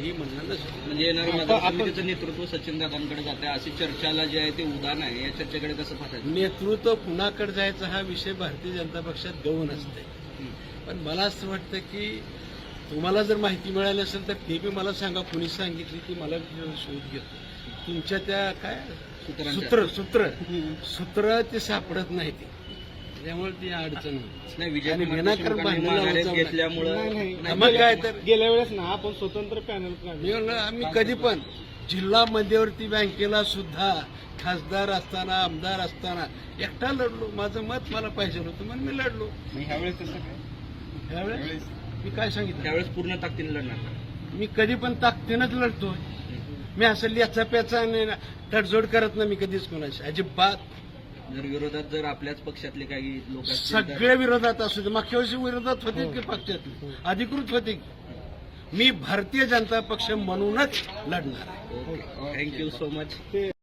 काही म्हणणं नसतं. म्हणजे येणारं मतदार समितीचं नेतृत्व सचिन दादांकडे जाते अशी चर्चाला जे आहे ते उदाहरण आहे. या चर्चेकडे कसं पाहताय? नेतृत्व कुणाकडे जायचा हा विषय भारतीय जनता पक्षात गौण असते पण मला असं वाटतं की तुम्हाला जर माहिती मिळाली असेल तर ते बी मला सांगा. कुणी सांगितली की मला शोध घेतो. तुमच्या त्या काय. सूत्र सूत्र. सूत्र ते सापडत नाही ते. त्यामुळे ती अडचण होती. नाही विजय आणि कुमार विनाकारण देशमुखांनी भांडणं लावून माघारी जाऊ घेतल्यामुळं मग काय तर. गेल्या वेळेस ना आपण स्वतंत्र पॅनल मी म्हणलं आम्ही कधी पण जिल्हा मध्यवर्ती बँकेला सुद्धा खासदार असताना आमदार असताना एकटा लढलो. माझं मत मला पाहिजे होतं म्हणून मी लढलो. ह्यावेळेस तसं काय? त्यावेळेस मी काय सांगितलं? त्यावेळेस पूर्ण ताकदीने लढणार मी कधी पण ताकदीनच लढतो मी असं लिहाचा प्याचा आणि तडजोड करत नाही मी कधीच कोणाशी. अजिबात. जर विरोधात जर आपल्याच पक्षातले काही लोक असतील तर- सगळे विरोधात असू दे. मागच्या वर्षी विरोधात होते की पक्षातले अधिकृत होते. की मी भारतीय जनता पक्ष म्हणूनच लढणार आहे. Thank you so much